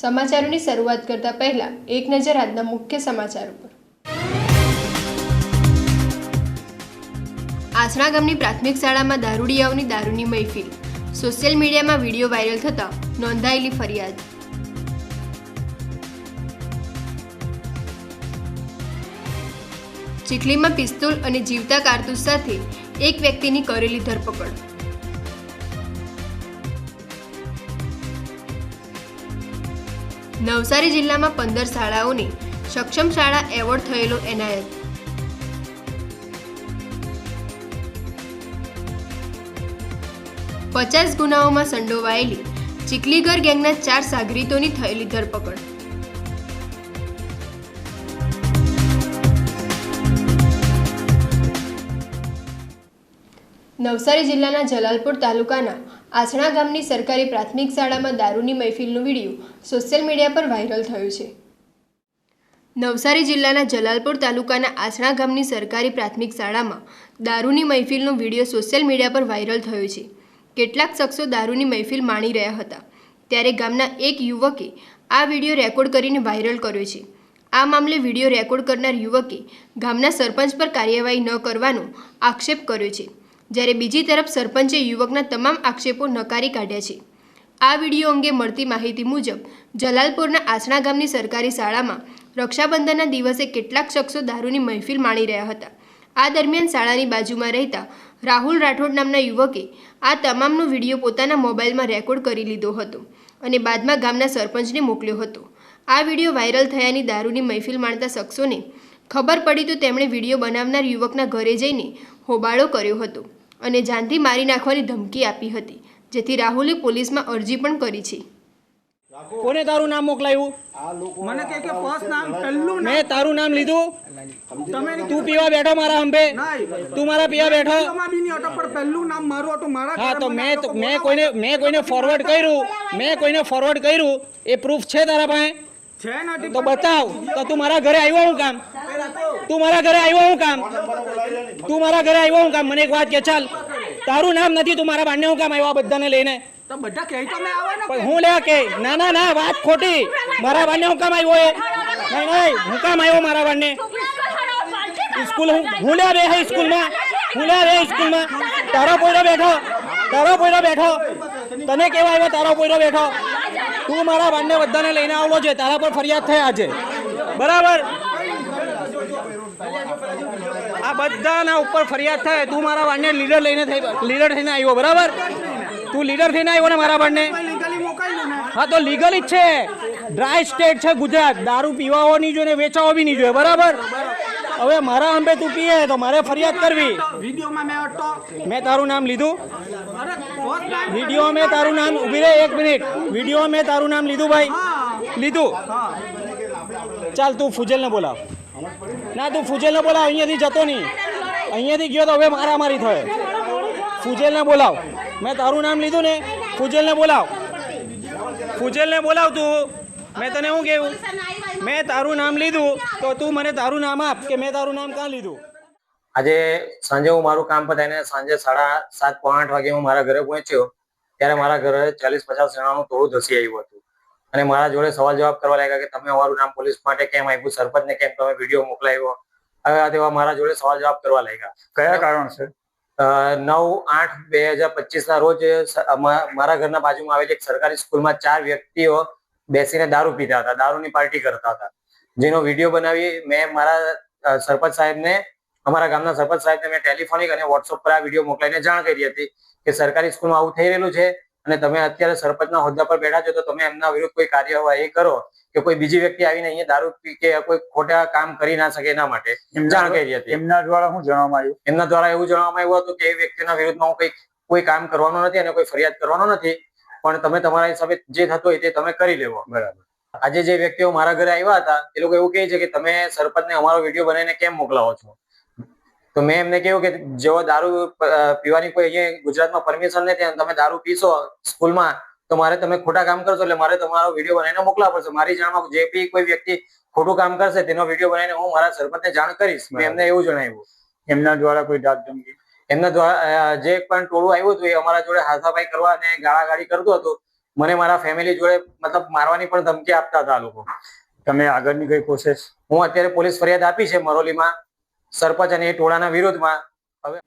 સમાચારોની શરૂઆત કરતા પહેલા એક નજર આજના મુખ્ય સમાચાર ઉપર. આસણા ગામની પ્રાથમિક શાળામાં દારૂડિયાઓની દારૂની મહેફિલ. સોશિયલ મીડિયામાં વીડિયો વાયરલ થતાં નોંધાયેલી ફરિયાદ. ચીખલીમાં પિસ્તોલ અને જીવતા કારતૂસ સાથે એક વ્યક્તિની કરેલી ધરપકડ. નવસારી જિલ્લામાં પંદર શાળાઓને સક્ષમ શાળા એવોર્ડ થયેલો એનાયત પચાસ ગુનાઓમાં સંડોવાયેલી ચીખલીગર ગેંગના ચાર સાગરીતોની થયેલી ધરપકડ. નવસારી જિલ્લાના જલાલપુર તાલુકાના આસણા ગામની સરકારી પ્રાથમિક શાળામાં દારૂની મહેફિલનું વીડિયો સોશિયલ મીડિયા પર વાયરલ થયો છે. નવસારી જિલ્લાના જલાલપુર તાલુકાના આસણા ગામની સરકારી પ્રાથમિક શાળામાં દારૂની મહેફિલનો વીડિયો સોશિયલ મીડિયા પર વાયરલ થયો છે. કેટલાક શખ્સો દારૂની મહેફિલ માણી રહ્યા હતા. ત્યારે ગામના એક યુવકે આ વીડિયો રેકોર્ડ કરીને વાયરલ કર્યો છે. આ મામલે વીડિયો રેકોર્ડ કરનાર યુવકે ગામના સરપંચ પર કાર્યવાહી ન કરવાનો આક્ષેપ કર્યો છે. જ્યારે બીજી તરફ સરપંચે યુવકના તમામ આક્ષેપો નકારી કાઢ્યા છે. આ વીડિયો અંગે મળતી માહિતી મુજબ, જલાલપુરના આસણા ગામની સરકારી શાળામાં રક્ષાબંધનના દિવસે કેટલાક શખ્સો દારૂની મહેફિલ માણી રહ્યા હતા. આ દરમિયાન શાળાની બાજુમાં રહેતા રાહુલ રાઠોડ નામના યુવકે આ તમામનો વીડિયો પોતાના મોબાઈલમાં રેકોર્ડ કરી લીધો હતો અને બાદમાં ગામના સરપંચને મોકલ્યો હતો. આ વીડિયો વાયરલ થયાની દારૂની મહેફિલ માણતા શખ્સોને ખબર પડી તો તેમણે વીડિયો બનાવનાર યુવકના ઘરે જઈને હોબાળો કર્યો હતો. અને જાનથી મારી નાખવાની ધમકી આપી હતી જેથી રાહુલે પોલીસમાં અરજી પણ કરી છે. કોને તારું નામ મોકલાયું? મને કે કે ફર્સ્ટ નામ પહેલું નામ. મેં તારું નામ લીધું? તમે તું પીવા બેઠો મારા હંભે? તું મારા પીવા બેઠો? માં બી નહીં હતો પણ પહેલું નામ મારું હતું મારા હા તો મેં મેં કોઈને મેં કોઈને ફોરવર્ડ કર્યું. મેં કોઈને ફોરવર્ડ કર્યું. એ પ્રૂફ છે તારા પાસે? તો બતાવ તો તું મારા ઘરે આવ્યો હું કામ? તું મારા ઘરે આવ્યો હું કામ? તું મારા ઘરે આવ્યો હું કામ? મને એક વાત કે ચાલ. તારું નામ નથી તું મારા બાને હું કામ આવ્યો આ બધાને લઈને? પણ હું લે કે? ના ના ના વાત ખોટી. મારા બાને હું કામ આવ્યો એ? નહીં નહીં હું કામ આવ્યો મારા બાને? સ્કૂલ હું હું લે રે હે સ્કૂલમાં? હું લે રે સ્કૂલમાં? તારો પોયરો બેઠો તારો પોયરો બેઠો. તને કેવા આવ્યો તારો પોયરો બેઠો? તું મારા બાંડને બધાને લઈને આવલો છે તારા પર ફરિયાદ થયા આજે. બરાબર? આ બધાના ઉપર ફરિયાદ થાય. તું મારા બાળને લીડર લઈને થઈ લીડર થઈને આવ્યો. બરાબર? તું લીડર થઈને આવ્યો ને મારા બાંડને લીગલી મોકલ્યું ને હા, તો લીગલ જ છે. ડ્રાય સ્ટેટ છે ગુજરાત. દારૂ પીવાઓ નહીં જોઈએ, વેચાવો બી નહીં જોઈએ. બરાબર? હવે મારા અંબે તું પીએ તો મારે ફરિયાદ કરવી. મેં તારું નામ લીધું. વીડિયો મેં તારું નામ ઊભી રહે એક મિનિટ. વીડિયો મેં તારું નામ લીધું ભાઈ. લીધું? ચાલ તું ફુજેલને બોલાવ. ના તું ફુજેલને બોલાવ અહીંયાથી જતો નહીં. અહીંયાથી ગયો તો હવે મારામારી થયો. ફુજેલને બોલાવ. મેં તારું નામ લીધું ને ફુજેલને બોલાવ. ફુજેલને બોલાવ તું. મેં તને શું કેવું મેં તારું નામ લીધું તો તું મને તારું નામ આપ કે મેં તારું નામ કાં લીધું? આજે સાંજે હું મારું કામ પતાવીને સાંજે સાડા સાત પોણા આઠ વાગે હું મારા ઘરે પહોંચ્યો ત્યારે મારા ઘરે ચાલીસ પચાસ જણાનું ટોળું ધસી આવ્યું હતું. અને મારા જોડે સવાલ જવાબ કરવા લાગ્યા કે તમે અમારું નામ પોલીસ માટે કેમ આપ્યું સરપંચને કેમ તમે વીડિયો મોકલાવ્યો? હવે આ તેવા મારા જોડે સવાલ જવાબ કરવા લાગ્યા. કયા કારણ છે? નવ આઠ બે હજાર પચીસ ના રોજ મારા ઘરના બાજુમાં આવેલી એક સરકારી સ્કૂલમાં ચાર વ્યક્તિઓ બેસીને દારૂ પીતા હતા દારૂની પાર્ટી કરતા હતા. જેનો વીડિયો બનાવી મેં મારા સરપંચ સાહેબને અમારા ગામના સરપંચ સાહેબને મેં ટેલિફોનિક અને વોટ્સઅપ પર આ વીડિયો મોકલાઈને જાણ કરી હતી કે સરકારી સ્કૂલમાં આવું થઈ રહેલું છે અને તમે અત્યારે સરપંચના હોદ્દા પર બેઠા છો તો તમે એમના વિરુદ્ધ કોઈ કાર્યવાહી કરો કે કોઈ બીજી વ્યક્તિ આવીને અહીંયા દારૂ પી કે કોઈ ખોટા કામ કરી ના શકે એના માટે જાણ કરી હતી. એમના દ્વારા શું જણાવવામાં આવ્યું? એમના દ્વારા એવું જણાવવામાં આવ્યું હતું કે એ વ્યક્તિના વિરુદ્ધમાં હું કોઈ કોઈ કામ કરવાનો નથી અને કોઈ ફરિયાદ કરવાનો નથી. પણ તમે તમારા હિસાબે જે થતું હોય તે તમે કરી લેવો. બરાબર. આજે જે વ્યક્તિઓ મારા ઘરે આવ્યા હતા એ લોકો એવું કહે છે કે તમે સરપંચને અમારો વીડિયો બનાવીને કેમ મોકલાવો છો? તો મેં એમને કહ્યું કે જેવો દારૂ પીવાની કોઈ અહીંયા ગુજરાતમાં પરમિશન નથી અને તમે દારૂ પીશો સ્કૂલમાં તો મારે તમે ખોટા કામ કરશો એટલે મારે તમારો વીડિયો બનાવીને મોકલવા પડશે. મારી જાણમાં જે બી કોઈ વ્યક્તિ ખોટું કામ કરશે તેનો વીડિયો બનાવીને હું મારા સરપંચને જાણ કરીશ. મેં એમને એવું જણાવ્યું. એમના દ્વારા કોઈ ડાક ધમકી? એમના દ્વારા જે પણ ટોળું આવ્યું હતું એ અમારા જોડે હાથાભાઈ કરવા અને ગાળાગાળી કરતું હતું. મને મારા ફેમિલી જોડે મતલબ મારવાની પણ ધમકી આપતા હતા લોકો. તમે આગળની કઈ પ્રોસેસ હું અત્યારે પોલીસ ફરિયાદ આપી છે મરોલીમાં, સરપંચ અને એ ટોળાના વિરોધમાં. હવે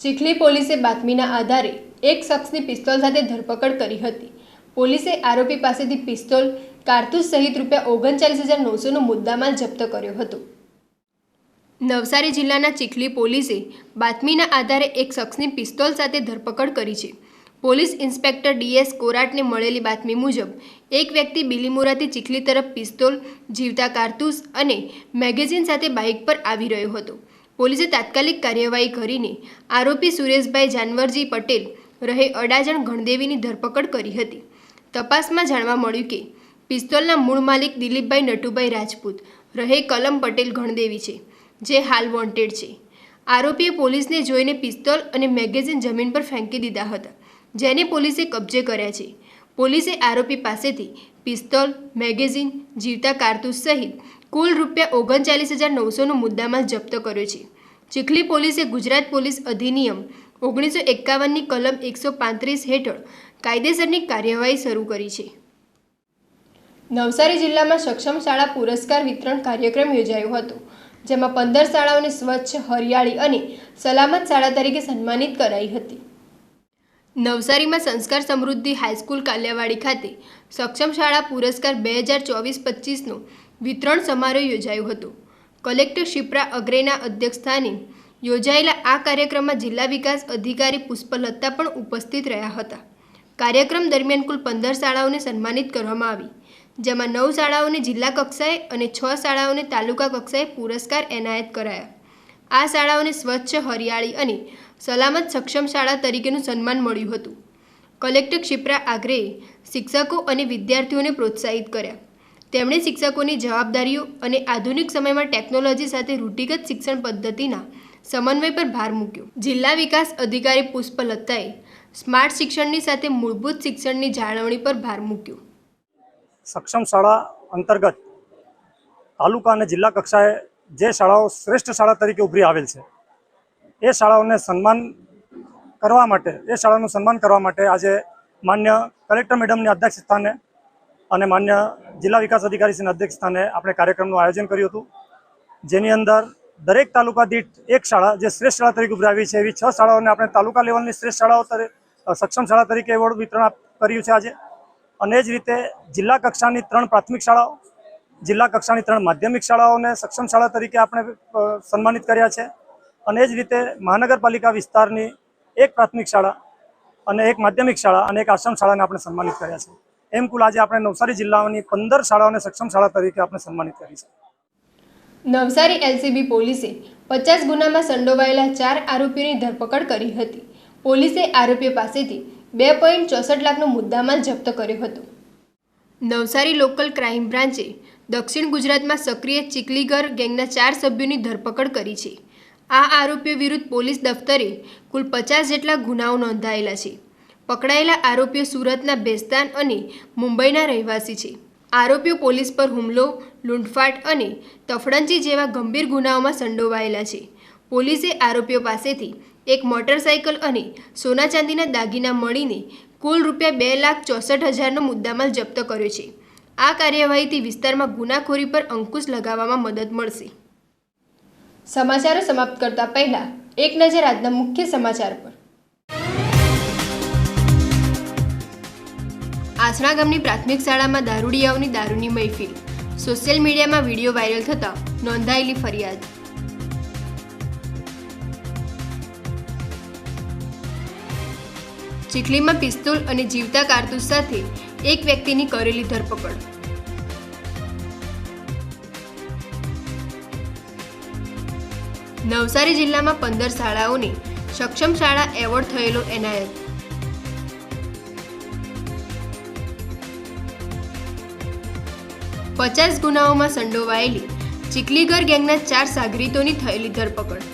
ચીખલી પોલીસે બાતમીના આધારે એક શખ્સની પિસ્તોલ સાથે ધરપકડ કરી હતી. પોલીસે આરોપી પાસેથી પિસ્તોલ, કારતૂસ સહિત રૂપિયા ઓગણચાલીસ હજાર નવસોનો મુદ્દામાલ જપ્ત કર્યો હતો. નવસારી જિલ્લાના ચીખલી પોલીસે બાતમીના આધારે એક શખ્સની પિસ્તોલ સાથે ધરપકડ કરી છે. પોલીસ ઇન્સ્પેક્ટર ડીએસ કોરાટને મળેલી બાતમી મુજબ, એક વ્યક્તિ બિલીમોરાથી ચીખલી તરફ પિસ્તોલ, જીવતા કારતૂસ અને મેગેઝિન સાથે બાઇક પર આવી રહ્યો હતો. પોલીસે તાત્કાલિક કાર્યવાહી કરીને આરોપી સુરેશભાઈ જાનવરજી પટેલ, રહે અડાજણ ગણદેવીની ધરપકડ કરી હતી. તપાસમાં જાણવા મળ્યું કે, પિસ્તોલના મૂળ માલિક દિલીપભાઈ નટુભાઈ રાજપૂત, રહે કલમ પટેલ ગણદેવી છે. જે હાલ વોન્ટેડ છે. આરોપીએ પોલીસને જોઈને પિસ્તોલ અને મેગેઝિન જમીન પર ફેંકી દીધા હતા, જેને પોલીસે કબજે કર્યા છે. પોલીસે આરોપી પાસેથી પિસ્તોલ, મેગેઝિન, જીવતા કારતૂસ સહિત કુલ રૂપિયા ઓગણચાલીસ હજાર નવસોનો મુદ્દામાલ જપ્ત કર્યો છે. ચીખલી પોલીસે ગુજરાત પોલીસ અધિનિયમ ઓગણીસો એકાવનની કલમ એકસો પાંત્રીસ હેઠળ કાયદેસરની કાર્યવાહી શરૂ કરી છે. નવસારી જિલ્લામાં સક્ષમ શાળા પુરસ્કાર વિતરણ કાર્યક્રમ યોજાયો હતો. જેમાં પંદર શાળાઓને સ્વચ્છ, હરિયાળી અને સલામત શાળા તરીકે સન્માનિત કરાઈ હતી. નવસારીમાં સંસ્કાર સમૃદ્ધિ હાઈસ્કૂલ કાલિયાવાડી ખાતે સક્ષમ શાળા પુરસ્કાર બે હજાર ચોવીસ પચીસનો વિતરણ સમારોહ યોજાયો હતો. કલેક્ટર શિપ્રા અગ્રેના અધ્યક્ષસ્થાને યોજાયેલા આ કાર્યક્રમમાં જિલ્લા વિકાસ અધિકારી પુષ્પલતા પણ ઉપસ્થિત રહ્યા હતા. કાર્યક્રમ દરમિયાન કુલ પંદર શાળાઓને સન્માનિત કરવામાં આવી. જેમાં નવ શાળાઓને જિલ્લા કક્ષાએ અને છ શાળાઓને તાલુકા કક્ષાએ પુરસ્કાર એનાયત કરાયા. આ શાળાઓને સ્વચ્છ, હરિયાળી અને સલામત સક્ષમ શાળા તરીકેનું સન્માન મળ્યું હતું. કલેક્ટર ક્ષિપ્રા આગ્રેએ શિક્ષકો અને વિદ્યાર્થીઓને પ્રોત્સાહિત કર્યા. તેમણે શિક્ષકોની જવાબદારીઓ અને આધુનિક સમયમાં ટેકનોલોજી સાથે રૂઢિગત શિક્ષણ પદ્ધતિના સમન્વય પર ભાર મૂક્યો. જિલ્લા વિકાસ અધિકારી પુષ્પલતાએ સ્માર્ટ શિક્ષણની સાથે મૂળભૂત શિક્ષણની જાળવણી પર ભાર મૂક્યો. સક્ષમ શાળા અંતર્ગત તાલુકા અને જિલ્લા કક્ષાએ જે શાળાઓ શ્રેષ્ઠ શાળા તરીકે ઉભરી આવેલ છે, એ શાળાઓને સન્માન કરવા માટે, એ શાળાનું સન્માન કરવા માટે આજે માન્ય કલેક્ટર મેડમની અધ્યક્ષ સ્થાને અને માન્ય જિલ્લા વિકાસ અધિકારીશ્રીના અધ્યક્ષ સ્થાને આપણે કાર્યક્રમનું આયોજન કર્યું હતું. જેની અંદર દરેક તાલુકા દીઠ એક શાળા જે શ્રેષ્ઠ શાળા તરીકે ઉભરી આવી છે, એવી છ શાળાઓને આપણે તાલુકા લેવલની શ્રેષ્ઠ શાળાઓ સક્ષમ શાળા તરીકે એવોર્ડ વિતરણ કર્યું છે આજે. અને જ રીતે જિલ્લા કક્ષાની ત્રણ પ્રાથમિક શાળાઓ, જિલ્લા કક્ષાની ત્રણ માધ્યમિક શાળાઓને સક્ષમ શાળા તરીકે આપણે સન્માનિત કર્યા છે. અને જ રીતે મહાનગરપાલિકા વિસ્તારની એક પ્રાથમિક શાળા અને એક માધ્યમિક શાળા અને એક આશ્રમ શાળાને આપણે સન્માનિત કર્યા છે. એમ કુલ આજે આપણે નવસારી જિલ્લાની પંદર શાળાઓને સક્ષમ શાળા તરીકે આપણે સન્માનિત કરી છે. નવસારી એલસીબી પોલીસે પચાસ ગુનામાં સંડોવાયેલા ચાર આરોપીઓની ધરપકડ કરી હતી. પોલીસે આરોપીઓ પાસેથી બે પોઈન્ટ ચોસઠ લાખનો મુદ્દામાલ જપ્ત કર્યો હતો. નવસારી લોકલ ક્રાઇમ બ્રાન્ચે દક્ષિણ ગુજરાતમાં સક્રિય ચીકલીગર ગેંગના ચાર સભ્યોની ધરપકડ કરી છે. આ આરોપીઓ વિરુદ્ધ પોલીસ દફતરે કુલ પચાસ જેટલા ગુનાઓ નોંધાયેલા છે. પકડાયેલા આરોપીઓ સુરતના બેસ્તાન અને મુંબઈના રહેવાસી છે. આરોપીઓ પોલીસ પર હુમલો, લૂંટફાટ અને તફડંચી જેવા ગંભીર ગુનાઓમાં સંડોવાયેલા છે. પોલીસે આરોપીઓ પાસેથી એક મોટરસાયકલ અને સોના ચાંદીના દાગીના મળીને કુલ રૂપિયા બે લાખ ચોસઠ હજારનો મુદ્દામાલ જપ્ત કર્યો છે. આ કાર્યવાહીથી વિસ્તારમાં ગુનાખોરી પર અંકુશ લગાવવામાં મદદ મળશે. સમાચારો સમાપ્ત કરતા પહેલા એક નજર આજના મુખ્ય સમાચાર પર. આસણા ગામની પ્રાથમિક શાળામાં દારૂડિયાઓની દારૂની મહેફિલ. સોશિયલ મીડિયામાં વીડિયો વાયરલ થતાં નોંધાયેલી ફરિયાદ. ચીખલીમાં પિસ્તોલ અને જીવતા કારતૂસ સાથે એક વ્યક્તિની કરેલી ધરપકડ. નવસારી જિલ્લામાં પંદર શાળાઓને સક્ષમ શાળા એવોર્ડ થયેલો એનાયત. પચાસ ગુનાઓમાં સંડોવાયેલી ચીખલીગર ગેંગના ચાર સાગરીતોની થયેલી ધરપકડ.